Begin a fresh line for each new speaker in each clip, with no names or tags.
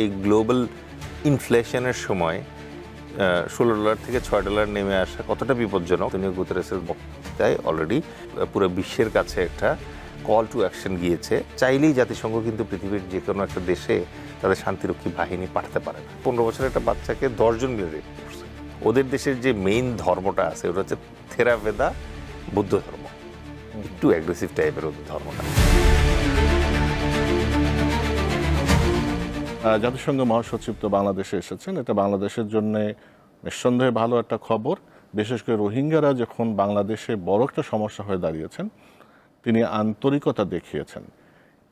এই গ্লোবাল ইনফ্লেশনের সময় ষোলো ডলার থেকে ছয় ডলার নেমে আসা কতটা বিপজ্জনক? তিনি গুতেরেসের বক্তৃতায় অলরেডি পুরো বিশ্বের কাছে একটা কল টু অ্যাকশন গিয়েছে। চাইলেই জাতিসংঘ কিন্তু পৃথিবীর যে কোনো একটা দেশে তাদের শান্তিরক্ষী বাহিনী পাঠাতে পারে পনেরো বছরের একটা বাচ্চাকে দশজন মিলে রেপ করছে। ওদের দেশের যে মেইন ধর্মটা আছে, ওটা হচ্ছে থেরাভেদা বুদ্ধ ধর্ম। একটু অ্যাগ্রেসিভ টাইপের ওদের ধর্মটা।
জাতিসংঘ মহাসচিব তো বাংলাদেশে এসেছেন। এটা বাংলাদেশের জন্য নিঃসন্দেহে ভালো একটা খবর। বিশেষ করে রোহিঙ্গারা যখন বাংলাদেশে বড় একটা সমস্যা হয়ে দাঁড়িয়েছেন তিনি আন্তরিকতা দেখিয়েছেন।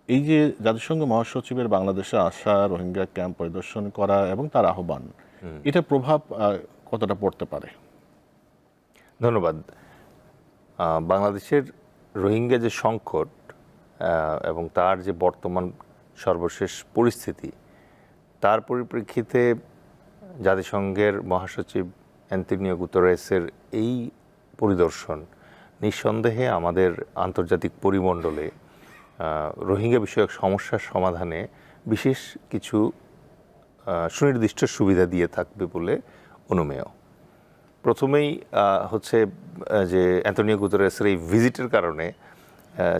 এই যে জাতিসংঘ মহাসচিবের বাংলাদেশে আসা রোহিঙ্গা ক্যাম্প পরিদর্শন করা এবং তার আহ্বান এটা প্রভাব কতটা পড়তে পারে?
ধন্যবাদ। বাংলাদেশের রোহিঙ্গা যে সংকট এবং তার যে বর্তমান সর্বশেষ পরিস্থিতি তার পরিপ্রেক্ষিতে জাতিসংঘের মহাসচিব অ্যান্টনিও গুতরেসের এই পরিদর্শন নিঃসন্দেহে আমাদের আন্তর্জাতিক পরিমণ্ডলে রোহিঙ্গা বিষয়ক সমস্যার সমাধানে বিশেষ কিছু সুনির্দিষ্ট সুবিধা দিয়ে থাকবে বলে অনুমেয়। প্রথমেই হচ্ছে যে অ্যান্টনিও গুতরেসের এই ভিজিটের কারণে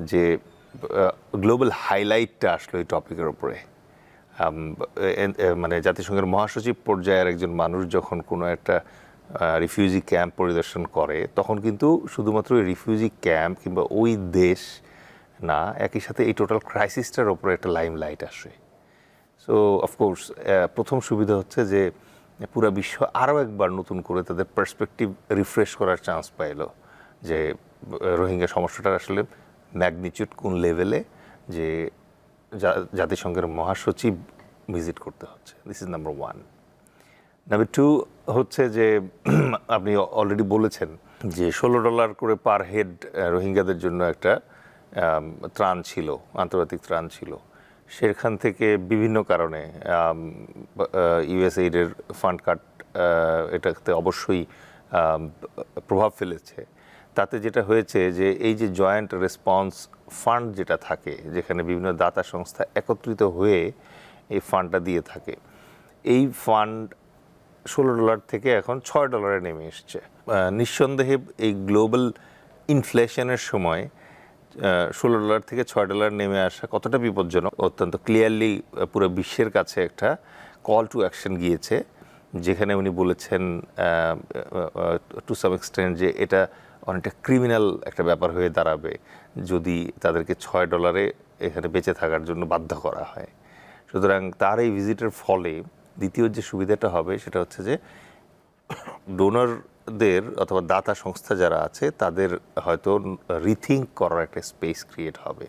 যে গ্লোবাল হাইলাইটটা আসলো এই টপিকের এ- মানে জাতিসংঘের মহাসচিব পর্যায়ের একজন মানুষ যখন কোনো একটা রিফিউজি ক্যাম্প পরিদর্শন করে, তখন কিন্তু শুধুমাত্র ওই রিফিউজি ক্যাম্প কিংবা ওই দেশ না, একই সাথে এই টোটাল ক্রাইসিসটার ওপরে একটা লাইম লাইট আসে সো অফকোর্স প্রথম সুবিধা হচ্ছে যে, পুরো বিশ্ব আরও একবার নতুন করে তাদের পার্সপেক্টিভ রিফ্রেশ করার চান্স পাইলো যে, রোহিঙ্গা সমস্যাটার আসলে ম্যাগনিচিউড কোন লেভেলে যে জাতিসংঘের মহাসচিব ভিজিট করতে হচ্ছে। This is number one number two হচ্ছে যে, আপনি অলরেডি বলেছেন যে, ষোলো ডলার করে পার হেড রোহিঙ্গাদের জন্য একটা ত্রাণ ছিল, আন্তর্জাতিক ত্রাণ ছিল। সেখান থেকে বিভিন্ন কারণে ইউএসএইডের ফান্ড কাট এটাতে অবশ্যই প্রভাব ফেলেছে। তাতে যেটা হয়েছে যে এই যে জয়েন্ট রেসপন্স ফান্ড যেটা থাকে, যেখানে বিভিন্ন দাতা সংস্থা একত্রিত হয়ে এই ফান্ডটা দিয়ে থাকে, এই ফান্ড ষোলো ডলার থেকে এখন ছয় ডলারে নেমে এসছে। নিঃসন্দেহে এই গ্লোবাল ইনফ্লেশনের সময় ষোলো ডলার থেকে ছয় ডলার নেমে আসা কতটা বিপজ্জনক, অত্যন্ত ক্লিয়ারলি পুরো বিশ্বের কাছে একটা কল টু অ্যাকশন গিয়েছে, যেখানে উনি বলেছেন টু সাম এক্সটেন্ট যে এটা অনেকটা ক্রিমিনাল একটা ব্যাপার হয়ে দাঁড়াবে যদি তাদেরকে ছয় ডলারে এখানে বেঁচে থাকার জন্য বাধ্য করা হয়। সুতরাং তার এই ভিজিটের ফলে দ্বিতীয় যে সুবিধাটা হবে সেটা হচ্ছে যে ডোনারদের অথবা দাতা সংস্থা যারা আছে, তাদের হয়তো রিথিঙ্ক করার একটা স্পেস ক্রিয়েট হবে।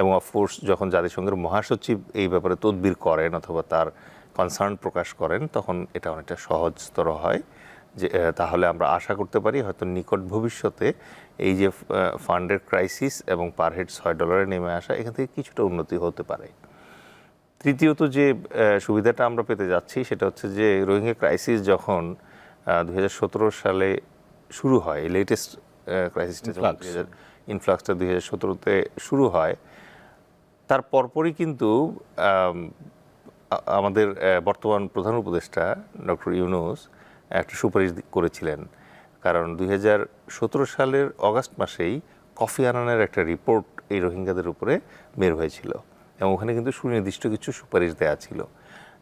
এবং অফকোর্স যখন জাতিসংঘের মহাসচিব এই ব্যাপারে তদবির করেন অথবা তার কনসার্ন প্রকাশ করেন, তখন এটা অনেকটা সহজতর হয়। যে তাহলে আমরা আশা করতে পারি হয়তো নিকট ভবিষ্যতে এই যে ফান্ডের ক্রাইসিস এবং পার হেড ছয় ডলারে নেমে আসা এখান থেকে কিছুটা উন্নতি হতে পারে তৃতীয়ত যে সুবিধাটা আমরা পেতে যাচ্ছি সেটা হচ্ছে যে রোহিঙ্গা ক্রাইসিস যখন দু হাজার সতেরো সালে শুরু হয় লেটেস্ট ক্রাইসিসটা
Influx.
ইনফ্লাক্সটা দুই হাজার সতেরোতে শুরু হয় তার পরপরই কিন্তু আমাদের বর্তমান প্রধান উপদেষ্টা ডক্টর ইউনুস একটা সুপারিশ করেছিলেন। কারণ দু হাজার সতেরো সালের অগাস্ট মাসেই কফি আনানের একটা রিপোর্ট এই রোহিঙ্গাদের উপরে বের হয়েছিল এবং ওখানে কিন্তু সুনির্দিষ্ট কিছু সুপারিশ দেওয়া ছিল।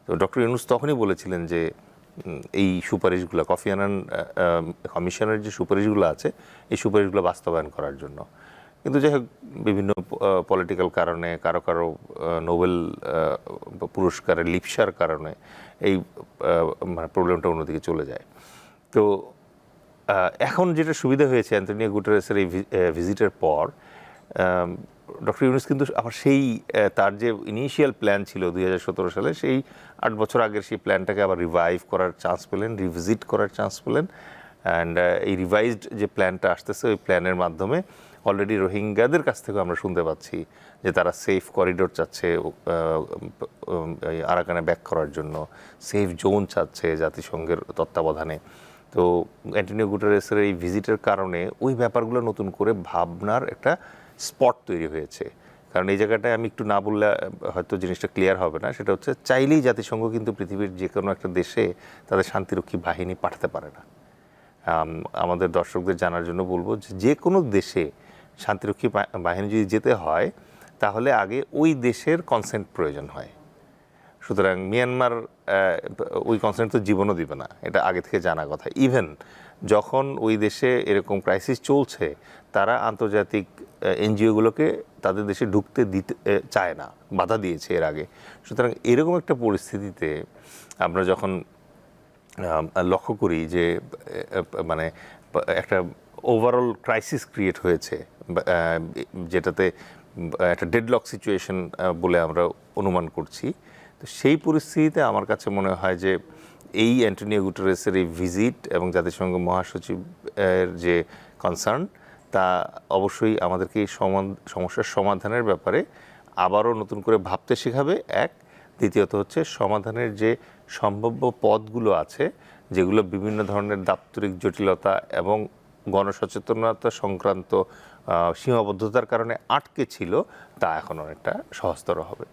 তো ডক্টর ইউনুস তখনই বলেছিলেন যে এই সুপারিশগুলো, কফি আনান কমিশনের যে সুপারিশগুলো আছে, এই সুপারিশগুলো বাস্তবায়ন করার জন্য। কিন্তু যাই হোক, বিভিন্ন পলিটিক্যাল কারণে, কারও কারও নোবেল পুরস্কারের লিপসার কারণে এই মানে প্রবলেমটা অন্যদিকে চলে যায়। তো এখন যেটা সুবিধা হয়েছে অ্যান্টনিও গুটারেসের এই ভিজিটের পর ডক্টর ইউনুস কিন্তু আবার সেই তার যে ইনিশিয়াল প্ল্যান ছিল দুই হাজার সতেরো সালে, সেই আট বছর আগের সেই প্ল্যানটাকে আবার রিভাইভ করার চান্স পেলেন রিভিজিট করার চান্স পেলেন। অ্যান্ড এই রিভাইজড যে প্ল্যানটা আসতেছে, ওই প্ল্যানের মাধ্যমে অলরেডি রোহিঙ্গাদের কাছ থেকে আমরা শুনতে পাচ্ছি যে তারা সেফ করিডোর চাচ্ছে আরাকানে ব্যাক করার জন্য সেফ জোন চাচ্ছে জাতিসংঘের তত্ত্বাবধানে। তো অ্যান্টনিও গুটারেসের এই ভিজিটের কারণে ওই ব্যাপারগুলো নতুন করে ভাবনার একটা স্পট তৈরি হয়েছে। কারণ এই জায়গাটায় আমি একটু না বললে হয়তো জিনিসটা ক্লিয়ার হবে না, সেটা হচ্ছে চাইলেই জাতিসংঘ কিন্তু পৃথিবীর যে কোনো একটা দেশে তাদের শান্তিরক্ষী বাহিনী পাঠাতে পারে না। আমাদের দর্শকদের জানার জন্য বলব যে যে কোনো দেশে শান্তিরক্ষী বাহিনী যদি যেতে হয়, তাহলে আগে ওই দেশের কনসেন্ট প্রয়োজন হয়। সুতরাং মিয়ানমার ওই কনসেন্ট তো জীবনও দিবে না, এটা আগে থেকে জানা কথা। ইভেন যখন ওই দেশে এরকম ক্রাইসিস চলছে, তারা আন্তর্জাতিক এনজিওগুলোকে তাদের দেশে ঢুকতে দিতে চায় না, বাধা দিয়েছে এর আগে। সুতরাং এরকম একটা পরিস্থিতিতে আমরা যখন লক্ষ্য করি যে মানে একটা ওভারঅল ক্রাইসিস ক্রিয়েট হয়েছে যেটাতে একটা ডেডলক সিচুয়েশন বলে আমরা অনুমান করছি। তো সেই পরিস্থিতিতে আমার কাছে মনে হয় যে, এই অ্যান্টনিও গুটারেসের এই ভিজিট এবং জাতিসংঘ মহাসচিব, এর যে কনসার্ন তা অবশ্যই আমাদেরকে এই সমস্যার সমাধানের ব্যাপারে আবারও নতুন করে ভাবতে শেখাবে। এক, দ্বিতীয়ত হচ্ছে সমাধানের যে সম্ভাব্য পথগুলো আছে, যেগুলো বিভিন্ন ধরনের দাপ্তরিক জটিলতা এবং গণসচেতনতা সংক্রান্ত সীমাবদ্ধতার কারণে আটকে ছিল তা এখন অনেকটা সহজতর হবে।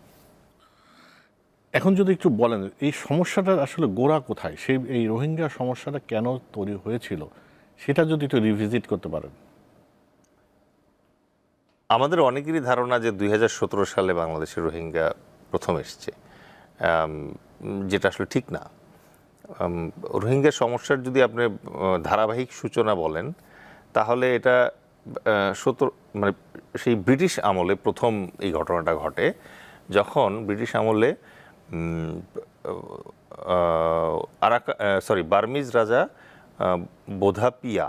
এখন যদি একটু বলেন এই সমস্যাটার আসলে গোড়া কোথায়? সেই এই রোহিঙ্গা সমস্যাটা কেন তৈরি হয়েছিল? সেটা যদি একটু রিভিজিট করতে পারেন।
আমাদের অনেকেরই ধারণা যে দুই হাজার সতেরো সালে বাংলাদেশে রোহিঙ্গা প্রথম এসছে। যেটা আসলে ঠিক না। রোহিঙ্গা সমস্যার যদি আপনি ধারাবাহিক সূচনা বলেন তাহলে এটা সত্তর মানে সেই ব্রিটিশ আমলে প্রথম এই ঘটনাটা ঘটে, যখন ব্রিটিশ আমলে আরাকা সরি বার্মিজ রাজা বোধাপিয়া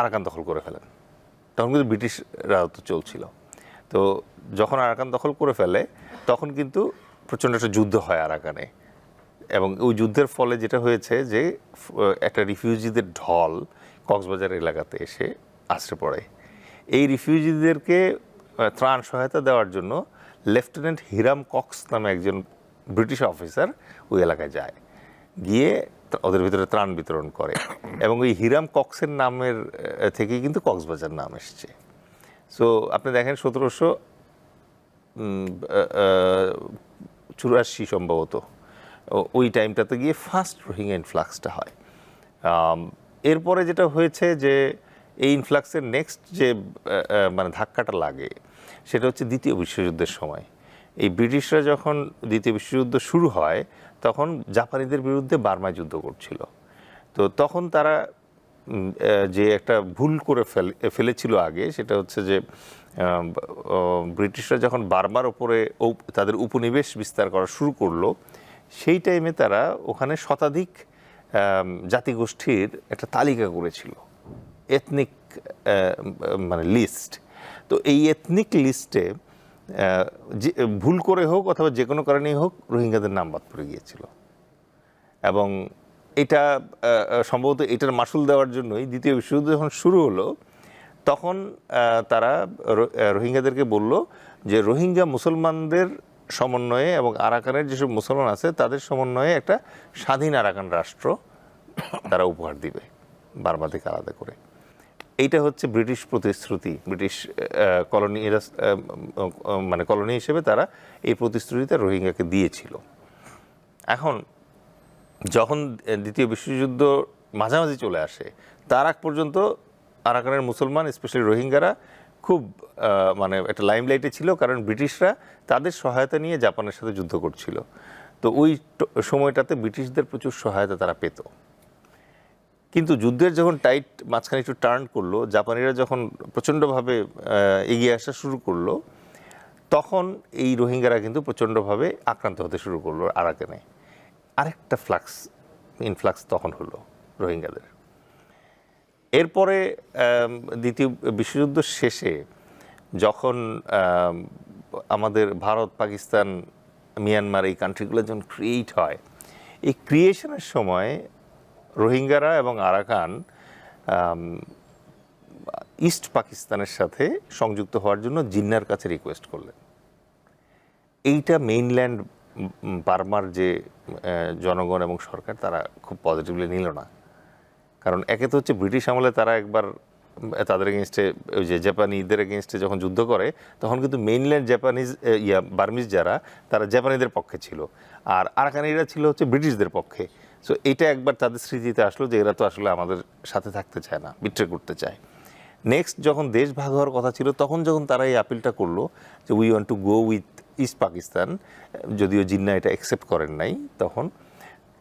আরাকান দখল করে ফেলেন। তখন কিন্তু ব্রিটিশ রাজত্ব চলছিল। তো যখন আরাকান দখল করে ফেলে, তখন কিন্তু প্রচণ্ড একটা যুদ্ধ হয় আরাকানে। এবং ওই যুদ্ধের ফলে যেটা হয়েছে যে একটা রিফিউজিদের ঢল কক্সবাজার এলাকাতে এসে আশ্রে পড়ে এই রিফিউজিদেরকে ত্রাণ সহায়তা দেওয়ার জন্য লেফটেন্যান্ট হিরাম কক্স নামে একজন ব্রিটিশ অফিসার ওই এলাকায় যায়। গিয়ে ওদের ভিতরে ত্রাণ বিতরণ করে এবং ওই হিরাম কক্সের নামের থেকেই কিন্তু কক্সবাজার নাম এসছে। সো আপনি দেখেন সতেরোশো চুরাশি সম্ভবত ওই টাইমটাতে গিয়ে ফার্স্ট রোহিঙ্গা ইনফ্লাক্সটা হয়। এরপরে যেটা হয়েছে যে এই ইনফ্লাক্সের নেক্সট যে মানে ধাক্কাটা লাগে, সেটা হচ্ছে দ্বিতীয় বিশ্বযুদ্ধের সময়। এই ব্রিটিশরা যখন দ্বিতীয় বিশ্বযুদ্ধ শুরু হয়, তখন জাপানিদের বিরুদ্ধে বার্মায় যুদ্ধ করছিল। তো তখন তারা যে একটা ভুল করে ফেলে, ফেলেছিল আগে, সেটা হচ্ছে যে ব্রিটিশরা যখন বার্মার ওপরে তাদের উপনিবেশ বিস্তার করা শুরু করল, সেই টাইমে তারা ওখানে শতাধিক জাতিগোষ্ঠীর একটা তালিকা করেছিল এথনিক মানে লিস্ট তো এই এথনিক লিস্টে যে, ভুল করে হোক অথবা যে কোনো কারণেই হোক, রোহিঙ্গাদের নাম বাদ পড়ে গিয়েছিল। এবং এটা সম্ভবত এটার মাসুল দেওয়ার জন্যই দ্বিতীয় বিশ্বযুদ্ধ যখন শুরু হলো, তখন তারা রোহিঙ্গাদেরকে বলল যে, রোহিঙ্গা মুসলমানদের সমন্বয়ে এবং আরাকানের যেসব মুসলমান আছে, তাদের সমন্বয়ে একটা স্বাধীন আরাকান রাষ্ট্র তারা উপহার দিবে বার্মা থেকে আলাদা করে। এইটা হচ্ছে ব্রিটিশ প্রতিশ্রুতি, ব্রিটিশ কলোনি, এরা মানে কলোনি হিসেবে তারা এই প্রতিশ্রুতিটা রোহিঙ্গাকে দিয়েছিল। এখন যখন দ্বিতীয় বিশ্বযুদ্ধ মাঝামাঝি চলে আসে, তার আগ পর্যন্ত আরাকানের মুসলমান স্পেশালি রোহিঙ্গারা খুব মানে একটা লাইমলাইটে ছিল কারণ ব্রিটিশরা তাদের সহায়তা নিয়ে জাপানের সাথে যুদ্ধ করছিল। তো ওই সময়টাতে ব্রিটিশদের প্রচুর সহায়তা তারা পেত। কিন্তু যুদ্ধের যখন টাইট মাঝখানে একটু টার্ন করল, জাপানিরা যখন প্রচণ্ডভাবে এগিয়ে আসা শুরু করল, তখন এই রোহিঙ্গারা কিন্তু প্রচণ্ডভাবে আক্রান্ত হতে শুরু করল আরাকানে। আরেকটা ফ্লাক্স ইনফ্লাক্স তখন হলো রোহিঙ্গাদের। এরপরে দ্বিতীয় বিশ্বযুদ্ধ শেষে যখন আমাদের ভারত, পাকিস্তান, মিয়ানমার এই কান্ট্রিগুলো যখন ক্রিয়েট হয়, এই ক্রিয়েশনের সময় রোহিঙ্গারা এবং আরাকান ইস্ট পাকিস্তানের সাথে সংযুক্ত হওয়ার জন্য জিন্নার কাছে রিকোয়েস্ট করলেন। এইটা মেইনল্যান্ড বার্মার যে জনগণ এবং সরকার, তারা খুব পজিটিভলি নিল না। কারণ একে তো হচ্ছে ব্রিটিশ আমলে তারা একবার তাদের এগেনস্টে ওই যে জাপানিদের এগেনস্টে যখন যুদ্ধ করে, তখন কিন্তু মেইনল্যান্ড জাপানিজ ইয়া বার্মিজ যারা, তারা জাপানিদের পক্ষে ছিল। আর আরাকানিরা ছিল হচ্ছে ব্রিটিশদের পক্ষে। সো এটা একবার তাদের স্মৃতিতে আসলো যে এরা তো আসলে আমাদের সাথে থাকতে চায় না বিট্রে করতে চায়। নেক্সট যখন দেশ ভাগ হওয়ার কথা ছিল, তখন যখন তারা এই আপিলটা করল যে we want to go with East Pakistan যদিও জিন্না এটা অ্যাকসেপ্ট করেন নাই তখন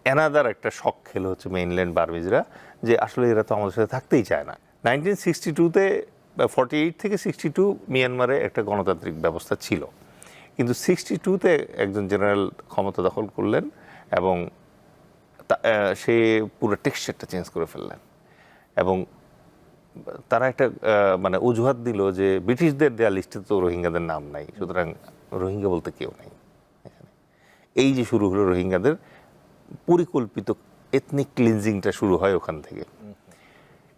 অ্যানাদার একটা শখ খেলো হচ্ছে মেইনল্যান্ড বার্মিজরা যে আসলে এরা তো আমাদের সাথে থাকতেই চায় না। নাইনটিন সিক্সটি টুতে ফর্টি এইট থেকে সিক্সটি টু মিয়ানমারে একটা গণতান্ত্রিক ব্যবস্থা ছিল। কিন্তু সিক্সটি টুতে একজন জেনারেল ক্ষমতা দখল করলেন এবং সে পুরো টেক্সচারটা চেঞ্জ করে ফেললেন। এবং তারা একটা মানে অজুহাত দিল যে ব্রিটিশদের দেওয়া লিস্টে তো রোহিঙ্গাদের নাম নাই, সুতরাং রোহিঙ্গা বলতে কেউ নাই। এই যে শুরু হলো রোহিঙ্গাদের পরিকল্পিত এথনিক ক্লিনজিংটা শুরু হয় ওখান থেকে।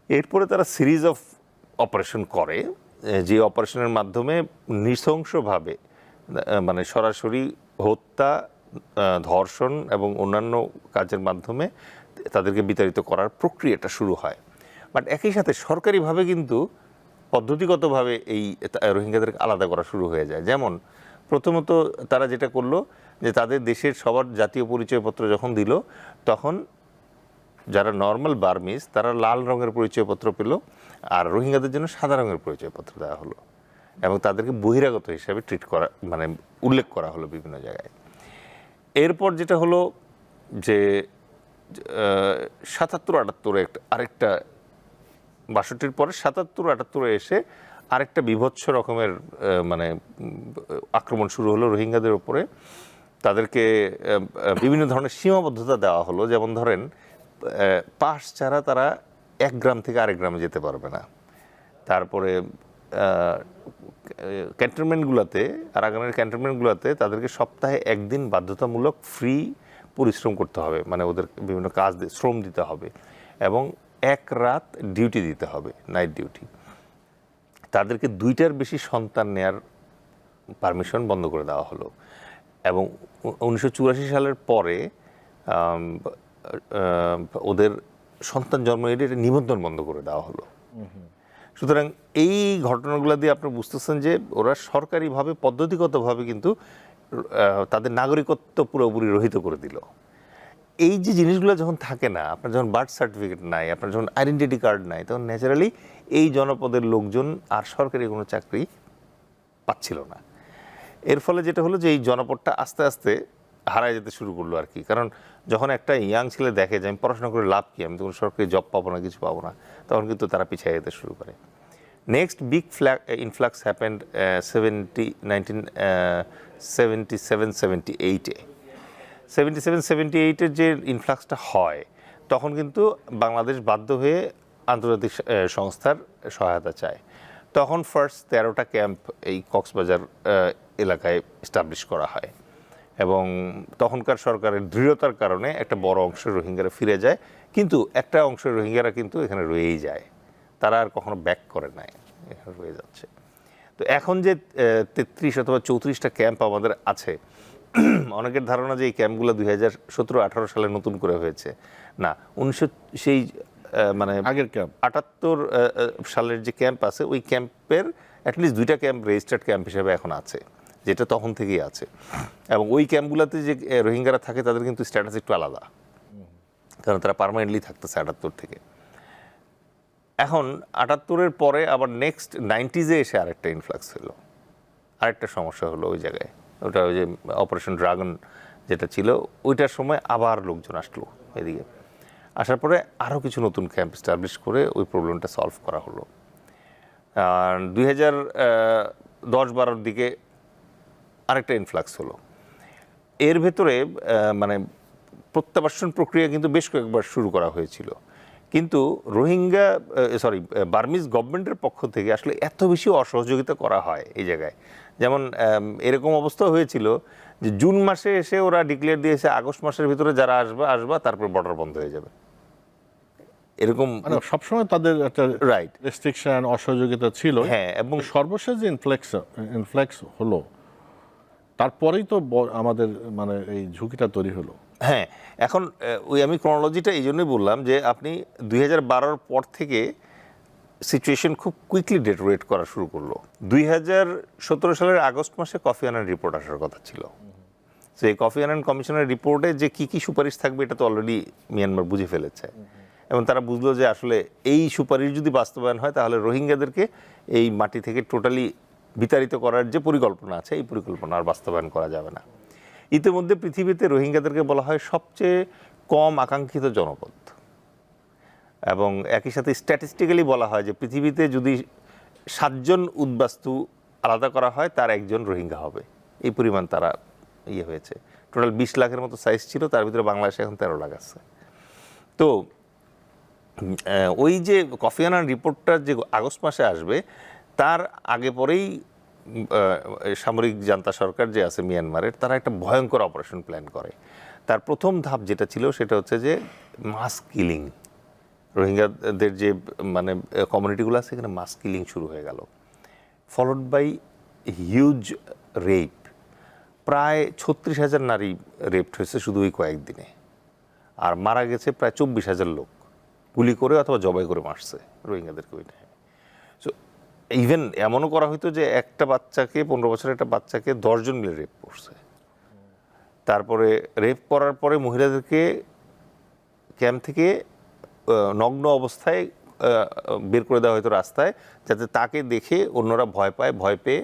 এরপরে তারা সিরিজ অফ অপারেশন করে যে অপারেশনের মাধ্যমে নৃশংসভাবে মানে সরাসরি হত্যা ধর্ষণ এবং অন্যান্য কাজের মাধ্যমে তাদেরকে বিতাড়িত করার প্রক্রিয়াটা শুরু হয়। বাট একই সাথে সরকারিভাবে কিন্তু পদ্ধতিগতভাবে এই রোহিঙ্গাদেরকে আলাদা করা শুরু হয়ে যায়। যেমন প্রথমত তারা যেটা করল যে তাদের দেশের সবার জাতীয় পরিচয়পত্র যখন দিল, তখন যারা নর্মাল বার্মিজ তারা লাল রঙের পরিচয়পত্র পেল আর রোহিঙ্গাদের জন্য সাদা রঙের পরিচয়পত্র দেওয়া হলো এবং তাদেরকে বহিরাগত হিসাবে ট্রিট করা মানে উল্লেখ করা হলো বিভিন্ন জায়গায়। এরপর যেটা হলো যে সাতাত্তর আটাত্তরে একটা আরেকটা বাষট্টির পরে সাতাত্তর আটাত্তরে এসে আরেকটা বিভৎস রকমের মানে আক্রমণ শুরু হলো রোহিঙ্গাদের উপরে তাদেরকে বিভিন্ন ধরনের সীমাবদ্ধতা দেওয়া হলো। যেমন ধরেন পাস ছাড়া তারা এক গ্রাম থেকে আরেক গ্রামে যেতে পারবে না। তারপরে ক্যান্টনমেন্টগুলোতে আরাগানের ক্যান্টনমেন্টগুলোতে তাদেরকে সপ্তাহে একদিন বাধ্যতামূলক ফ্রি পরিশ্রম করতে হবে। মানে ওদের বিভিন্ন কাজ শ্রম দিতে হবে এবং এক রাত ডিউটি দিতে হবে, নাইট ডিউটি। তাদেরকে দুইটার বেশি সন্তান নেয়ার পারমিশন বন্ধ করে দেওয়া হলো। এবং উনিশশো চুরাশি সালের পরে ওদের সন্তান জন্ম নিলে এটা নিবন্ধন বন্ধ করে দেওয়া হলো। সুতরাং এই ঘটনাগুলো দিয়ে আপনি বুঝতেছেন যে ওরা সরকারিভাবে পদ্ধতিগতভাবে কিন্তু তাদের নাগরিকত্ব পুরোপুরি রহিত করে দিল। এই যে জিনিসগুলো যখন থাকে না আপনার যখন বার্থ সার্টিফিকেট নাই আপনার যখন আইডেন্টিটি কার্ড নাই তখন ন্যাচারালি এই জনপদের লোকজন আর সরকারি কোনো চাকরি পাচ্ছিল না। এর ফলে যেটা হলো যে এই জনপদটা আস্তে আস্তে হারায় যেতে শুরু করল আর কি। কারণ যখন একটা ইয়াং ছেলে দেখে যে আমি পড়াশোনা করে লাভ কি, আমি তখন সরকারি জব পাবো না, কিছু পাবো না, তখন কিন্তু তারা পিছিয়ে যেতে শুরু করে। Next big flag influx happened seventy nineteen seventy seven seventy এইটে সেভেন্টি সেভেন সেভেন্টি এইটের যে ইনফ্লাক্সটা হয়, তখন কিন্তু বাংলাদেশ বাধ্য হয়ে আন্তর্জাতিক সংস্থার সহায়তা চায়। তখন ফার্স্ট তেরোটা ক্যাম্প এই কক্সবাজার এলাকায় এস্টাবলিশ করা হয়। এবং তখনকার সরকারের দৃঢ়তার কারণে একটা বড় অংশ রোহিঙ্গারা ফিরে যায় কিন্তু একটা অংশ রোহিঙ্গারা কিন্তু এখানে রয়েই যায়। তারা আর কখনো ব্যাক করে নাই এখানে রয়ে যাচ্ছে। তো এখন যে তেত্রিশ অথবা চৌত্রিশটা ক্যাম্প আমাদের আছে অনেকের ধারণা যে এই ক্যাম্পগুলো দুই হাজার সতেরো আঠারো সালে নতুন করে হয়েছে। না উনিশশো সেই মানে
আগের ক্যাম্প
আটাত্তর সালের যে ক্যাম্প আছে ওই ক্যাম্পের অ্যাটলিস্ট দুইটা ক্যাম্প রেজিস্টার্ড ক্যাম্প হিসেবে এখন আছে। যেটা তখন থেকেই আছে। এবং ওই ক্যাম্পগুলোতে যে রোহিঙ্গারা থাকে, তাদের কিন্তু স্ট্যাটাস একটু আলাদা। কারণ তারা পার্মানেন্টলি থাকতেছে আটাত্তর থেকে। এখন আটাত্তরের পরে আবার নেক্সট নাইনটিজে এসে আরেকটা ইনফ্লাক্স হলো। আরেকটা সমস্যা হলো ওই জায়গায়। ওটা ওই যে অপারেশন ড্রাগন যেটা ছিল, ওইটার সময় আবার লোকজন আসলো এদিকে। আসার পরে আরও কিছু নতুন ক্যাম্প স্টাবলিশ করে ওই প্রবলেমটা সলভ করা হলো। আর দুই হাজার দশ বারোর দিকে আরেকটা ইনফ্লাক্স হলো। এর ভেতরে মানে প্রত্যাবাসন প্রক্রিয়া কিন্তু বেশ কয়েকবার শুরু করা হয়েছিল। কিন্তু রোহিঙ্গা সরি বার্মিজ গভর্নমেন্টের পক্ষ থেকে আসলে এত বেশি অসহযোগিতা করা হয় এই জায়গায়। যেমন এরকম অবস্থা হয়েছিল যে জুন মাসে এসে ওরা ডিক্লেয়ার দিয়েছে আগস্ট মাসের ভিতরে যারা আসবে আসবা তারপর বর্ডার বন্ধ হয়ে যাবে। এরকম
মানে সবসময় তাদের একটা
রাইট
রেস্ট্রিকশন অসহযোগিতা ছিল।
হ্যাঁ এবং
সর্বশেষ যে ইনফ্লেক্স ইনফ্লেক্স হলো তারপরেই তো আমাদের মানে এই ঝুঁকিটা তৈরি হলো।
হ্যাঁ এখন ওই আমি ক্রোনোলজিটা এই জন্যই বললাম যে আপনি দুই হাজার পর থেকে সিচুয়েশন খুব কুইকলি ডেটোরেট করা শুরু করল। দুই হাজার সতেরো সালের আগস্ট মাসে কফি আনার রিপোর্ট আসার কথা ছিল। তো এই কফি আনান কমিশনের রিপোর্টে যে কী কী সুপারিশ থাকবে, এটা তো অলরেডি মিয়ানমার বুঝে ফেলেছে। এবং তারা বুঝলো যে আসলে এই সুপারিশ যদি বাস্তবায়ন হয়, তাহলে রোহিঙ্গাদেরকে এই মাটি থেকে টোটালি বিতাড়িত করার যে পরিকল্পনা আছে, এই পরিকল্পনা আর বাস্তবায়ন করা যাবে না। ইতিমধ্যে পৃথিবীতে রোহিঙ্গাদেরকে বলা হয় সবচেয়ে কম আকাঙ্ক্ষিত জনপদ। এবং একই সাথে স্ট্যাটিস্টিক্যালি বলা হয় যে পৃথিবীতে যদি সাতজন উদ্বাস্তু আলাদা করা হয়, তার একজন রোহিঙ্গা হবে। এই পরিমাণ তারা ইয়ে হয়েছে। টোটাল বিশ লাখের মতো সাইজ ছিল, তার ভিতরে বাংলাদেশে এখন তেরো লাখ আছে। তো ওই যে কফি আনার রিপোর্টটা যে আগস্ট মাসে আসবে তার আগে পরেই সামরিক জান্তা সরকার যে আছে মিয়ানমারের, তারা একটা ভয়ঙ্কর অপারেশন প্ল্যান করে। তার প্রথম ধাপ যেটা ছিল সেটা হচ্ছে যে মাস কিলিং। রোহিঙ্গাদের যে মানে কমিউনিটিগুলো আছে এখানে মাস কিলিং শুরু হয়ে গেল। Followed by huge rape. প্রায় ছত্রিশ হাজার নারী রেপড হয়েছে শুধু ওই কয়েকদিনে। আর মারা গেছে প্রায় চব্বিশ হাজার লোক। গুলি করে অথবা জবাই করে মারছে রোহিঙ্গাদেরকে ওই টাইমে সো ইভেন এমনও করা হতো যে একটা বাচ্চাকে, পনেরো বছরের একটা বাচ্চাকে দশজন মিলে রেপ করছে। তারপরে রেপ করার পরে মহিলাদেরকে ক্যাম্প থেকে নগ্ন অবস্থায় বের করে দেওয়া হয়তো রাস্তায়, যাতে তাকে দেখে অন্যরা ভয় পায়, ভয় পেয়ে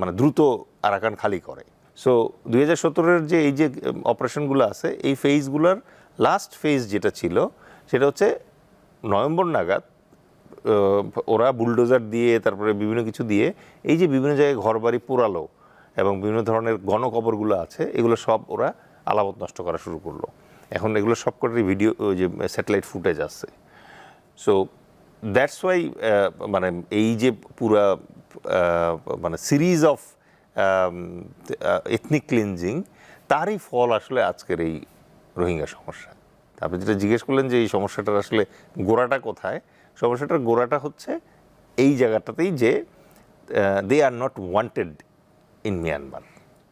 মানে দ্রুত আরাকান খালি করে। সো দুই হাজার সতেরোর যে এই যে অপারেশনগুলো আছে, এই ফেজগুলোর লাস্ট ফেজ যেটা ছিল, সেটা হচ্ছে নভেম্বর নাগাদ ওরা বুলডোজার দিয়ে, তারপরে বিভিন্ন কিছু দিয়ে, এই যে বিভিন্ন জায়গায় ঘরবাড়ি পোড়ালো এবং বিভিন্ন ধরনের গণকবরগুলো আছে, এগুলো সব ওরা আলামত নষ্ট করা শুরু করল। এখন এগুলো সব কটারই ভিডিও যে স্যাটেলাইট ফুটেজ আছে। সো দ্যাটস ওয়াই মানে এই যে পুরা মানে সিরিজ অফ এথনিক ক্লিনজিং তারই ফল আসলে আজকের এই রোহিঙ্গা সমস্যা। আপনি যেটা জিজ্ঞেস করলেন যে এই সমস্যাটার আসলে গোড়াটা কোথায় সমস্যাটার গোড়াটা হচ্ছে এই জায়গাটাতেই যে they are not wanted in Myanmar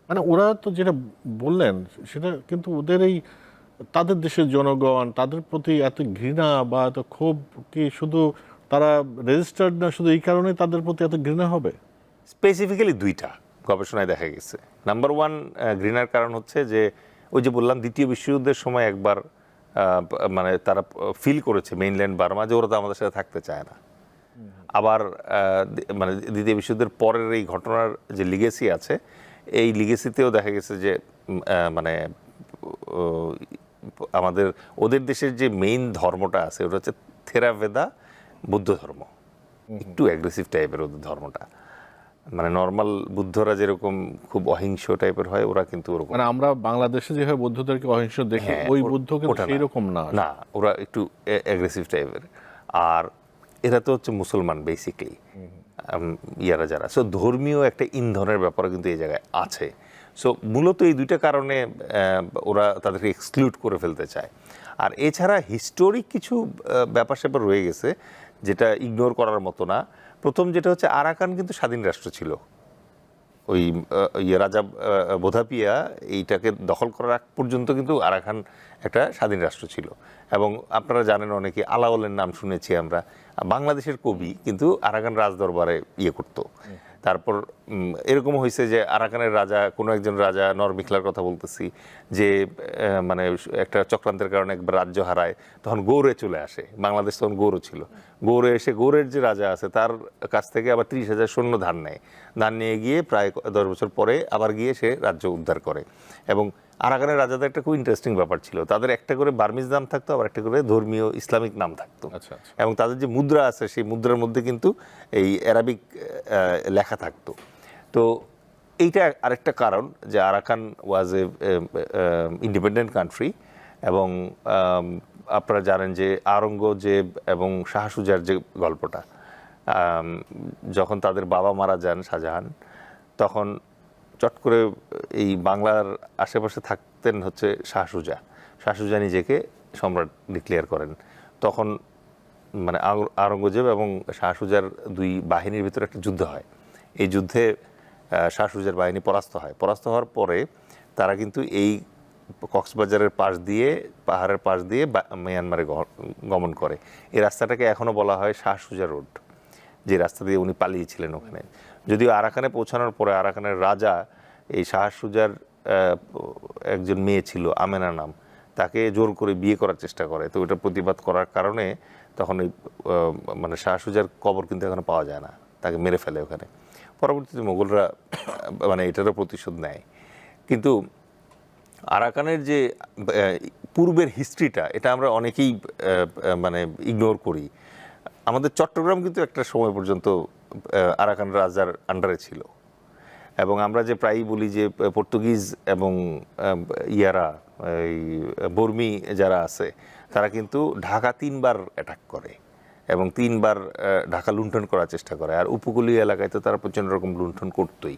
মানে ওরা তো যেটা বললেন সেটা কিন্তু ওদের এই তাদের দেশের জনগণ তাদের প্রতি এত ঘৃণা বা এত ক্ষোভ কি শুধু তারা রেজিস্টার্ড না শুধু এই কারণে তাদের প্রতি এত ঘৃণা হবে?
স্পেসিফিক্যালি দুইটা গবেষণায় দেখা গেছে। নাম্বার ওয়ান ঘৃণার কারণ হচ্ছে যে ওই যে বললাম দ্বিতীয় বিশ্বযুদ্ধের সময় একবার মানে তারা ফিল করেছে মেইনল্যান্ড বার্মা যে ওরা তো আমাদের সাথে থাকতে চায় না। আবার মানে দ্বিতীয় বিশ্বযুদ্ধের পরের এই ঘটনার যে লিগেসি আছে এই লিগেসিতেও দেখা গেছে যে মানে আমাদের ওদের দেশের যে মেইন ধর্মটা আছে ওটা হচ্ছে থেরাভেদা বৌদ্ধ ধর্ম। একটু অ্যাগ্রেসিভ টাইপের ওদের ধর্মটা। মানে নর্মাল বুদ্ধরা যেরকম খুব অহিংস টাইপের হয় ওরা কিন্তু ওরকম।
মানে আমরা বাংলাদেশে যেভাবে বৌদ্ধদেরকে অহিংস দেখি
হ্যাঁ,
ওই বুদ্ধ কিন্তু
ওটা না।
না।
ওরা একটু অ্যাগ্রেসিভ টাইপের আর এরা তো হচ্ছে মুসলমান বেসিকলি ইয়ারা যারা। সো ধর্মীয় একটা ইন্ধনের ব্যাপারে কিন্তু এই জায়গায় আছে। সো মূলত এই দুইটা কারণে ওরা তাদেরকে এক্সক্লুড করে ফেলতে চায়। আর এছাড়া হিস্টোরিক কিছু ব্যাপার স্যাপার রয়ে গেছে যেটা ইগনোর করার মতো না। প্রথম যেটা হচ্ছে আরাকান কিন্তু স্বাধীন রাষ্ট্র ছিল। ওই ইয়ে রাজা বোধাপিয়া এইটাকে দখল করার আগ পর্যন্ত কিন্তু আরাকান একটা স্বাধীন রাষ্ট্র ছিল। এবং আপনারা জানেন অনেকে আলাওলের নাম শুনেছি আমরা। বাংলাদেশের কবি কিন্তু আরাকান রাজদরবারে ইয়ে করতো। তারপর এরকম হয়েছে যে আরাকানের রাজা কোনো একজন রাজা নরমিখলার কথা বলতেছি যে মানে একটা চক্রান্তের কারণে একবার রাজ্য হারায় তখন গৌড়ে চলে আসে। বাংলাদেশ তখন গৌড় ছিল। গৌড়ে এসে গৌড়ের যে রাজা আছে তার কাছ থেকে আবার ত্রিশ হাজার সৈন্য ধান নেয়। ধান নিয়ে গিয়ে প্রায় দশ বছর পরে আবার গিয়ে সে রাজ্য উদ্ধার করে। এবং আরাকানের রাজাদের একটা খুব ইন্টারেস্টিং ব্যাপার ছিল। তাদের একটা করে বার্মিজ নাম থাকতো আবার একটা করে ধর্মীয় ইসলামিক নাম থাকতো।
আচ্ছা আচ্ছা।
এবং তাদের যে মুদ্রা আছে সেই মুদ্রার মধ্যে কিন্তু এই অ্যারাবিক লেখা থাকতো। তো এইটা আরেকটা কারণ যে Arakan was a independent country এবং আপনারা জানেন যে আওরঙ্গজেব এবং শাহসুজার যে গল্পটা যখন তাদের বাবা মারা যান শাহজাহান, তখন চট করে এই বাংলার আশেপাশে থাকতেন হচ্ছে শাহসুজা। শাহসুজা নিজেকে সম্রাট ডিক্লেয়ার করেন। তখন মানে আওরঙ্গজেব এবং শাহসুজার দুই বাহিনীর ভিতরে একটা যুদ্ধ হয়। এই যুদ্ধে আহ, শাহ সুজার বাহিনী পরাস্ত হয়। পরাস্ত হওয়ার পরে তারা কিন্তু এই কক্সবাজারের পাশ দিয়ে পাহাড়ের পাশ দিয়ে মিয়ানমারে গমন করে। এই রাস্তাটাকে এখনও বলা হয় শাহসুজা রোড যে রাস্তা দিয়ে উনি পালিয়েছিলেন ওখানে। যদিও আরাকানে পৌঁছানোর পরে আরাকানের রাজা এই শাহসুজার একজন মেয়ে ছিল আমেনা নাম তাকে জোর করে বিয়ে করার চেষ্টা করে। তো ওটা প্রতিবাদ করার কারণে তখন ওই মানে শাহসুজার কবর কিন্তু এখনও পাওয়া যায় না। তাকে মেরে ফেলে ওখানে। পরবর্তীতে মোগলরা মানে এটারও প্রতিশোধ নেয়। কিন্তু আরাকানের যে পূর্বের হিস্ট্রিটা, এটা আমরা অনেকেই মানে ইগনোর করি। আমাদের চট্টগ্রাম কিন্তু একটা সময় পর্যন্ত আরাকান রাজার আন্ডারে ছিল। এবং আমরা যে প্রায়ই বলি যে পর্তুগিজ এবং ইয়ারা, এই বর্মি যারা আছে, তারা কিন্তু ঢাকা তিনবার অ্যাটাক করে। এবং তিনবার ঢাকা লুণ্ঠন করার চেষ্টা করে। আর উপকূলীয় এলাকায় তো তারা প্রচণ্ড রকম লুণ্ঠন করতোই।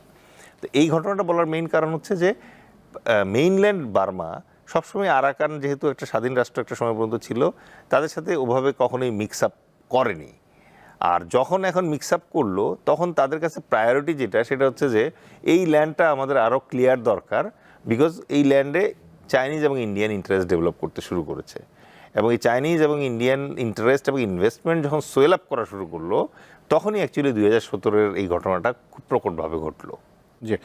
তো এই ঘটনাটা বলার মেইন কারণ হচ্ছে যে মেইনল্যান্ড বার্মা সবসময় আরাকান যেহেতু একটা স্বাধীন রাষ্ট্র একটা সময় পর্যন্ত ছিল, তাদের সাথে ওভাবে কখনোই মিক্স আপ করেনি। আর যখন এখন মিক্স আপ করল, তখন তাদের কাছে প্রায়োরিটি যেটা, সেটা হচ্ছে যে, এই ল্যান্ডটা আমাদের আরও ক্লিয়ার দরকার বিকজ এই ল্যান্ডে চাইনিজ এবং ইন্ডিয়ান ইন্টারেস্ট ডেভেলপ করতে শুরু করেছে। এবং এই চাইনিজ এবং ইন্ডিয়ান ইন্টারেস্ট এবং ইনভেস্টমেন্ট যখন সোয়েল আপ করা শুরু করল, তখনই অ্যাকচুয়ালি দুই হাজার সতেরোর এই ঘটনাটা খুব প্রকটভাবে ঘটলো।
জি।